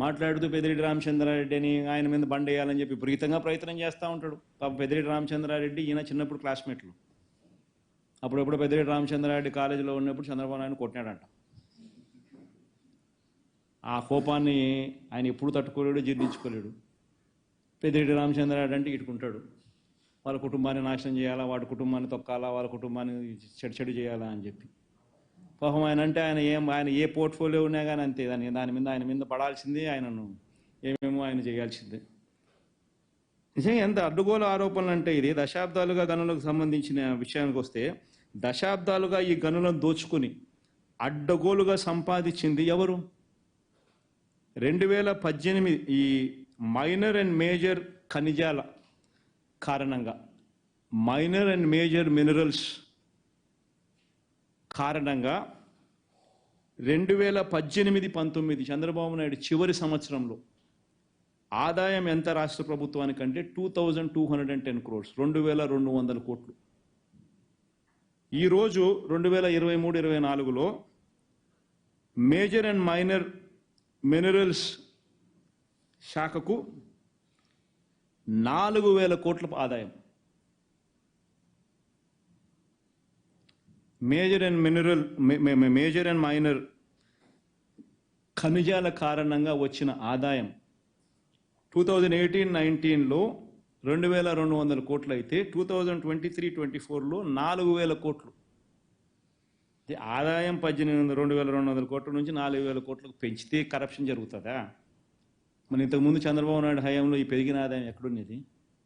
మాట్లాడుతూ పెదిరెడ్డి రామచంద్రారెడ్డి అని ఆయన మీద బండేయాలని చెప్పి విపరీతంగా ప్రయత్నం చేస్తూ ఉంటాడు. పాప పెదిరెడ్డి రామచంద్రారెడ్డి ఈయన చిన్నప్పుడు క్లాస్మేట్లు. అప్పుడప్పుడు పెద్దిరెడ్డి రామచంద్రారెడ్డి కాలేజీలో ఉన్నప్పుడు చంద్రబాబు నాయుడు కొట్టినాడంట. ఆ కోపాన్ని ఆయన ఎప్పుడు తట్టుకోలేడు జీర్ణించుకోలేడు. పెద్దిరెడ్డి రామచంద్రారెడ్డి అంటే ఇటుకుంటాడు. వాళ్ళ కుటుంబాన్ని నాశనం చేయాలా? వాడి కుటుంబాన్ని తొక్కాలా? వాళ్ళ కుటుంబాన్ని చెడు చెడు చేయాలా అని చెప్పి. పాపం ఆయన అంటే ఆయన ఏం ఆయన ఏ పోర్ట్ఫోలియో ఉన్నా కానీ అంతే. దాని దాని మీద ఆయన మీద పడాల్సిందే ఆయనను. ఏమేమో ఆయన చేయాల్సిందే. నిజంగా ఎంత అడ్డుగోలు ఆరోపణలు అంటే ఇది. దశాబ్దాలుగా గనులకు సంబంధించిన విషయానికి వస్తే దశాబ్దాలుగా ఈ గనులను దోచుకుని అడ్డగోలుగా సంపాదించింది ఎవరు? రెండు వేల పద్దెనిమిది ఈ మైనర్ అండ్ మేజర్ ఖనిజాల కారణంగా మైనర్ అండ్ మేజర్ మినరల్స్ కారణంగా రెండు వేల పద్దెనిమిది పంతొమ్మిది చంద్రబాబు నాయుడు చివరి సంవత్సరంలో ఆదాయం ఎంత రాష్ట్ర ప్రభుత్వానికంటే two thousand two hundred and ten crores రెండు వేల రెండు వందల కోట్లు. ఈరోజు రెండు వేల ఇరవై మూడు ఇరవై నాలుగులో మేజర్ అండ్ మైనర్ మినరల్స్ శాఖకు నాలుగు వేల కోట్ల ఆదాయం. Major and mineral major and minor ఖనిజాల కారణంగా వచ్చిన ఆదాయం టూ థౌజండ్ ఎయిటీన్ నైన్టీన్లో రెండు వేల రెండు వందల కోట్లు అయితే two thousand twenty three twenty ఫోర్లో నాలుగు వేల కోట్లు. ఆదాయం పద్దెనిమిది వందల రెండు వేల రెండు వందల కోట్ల నుంచి నాలుగు వేల కోట్లకు పెంచితే కరప్షన్ జరుగుతుందా? మరి ఇంతకుముందు చంద్రబాబు నాయుడు హయాంలో ఈ పెరిగిన ఆదాయం ఎక్కడున్నది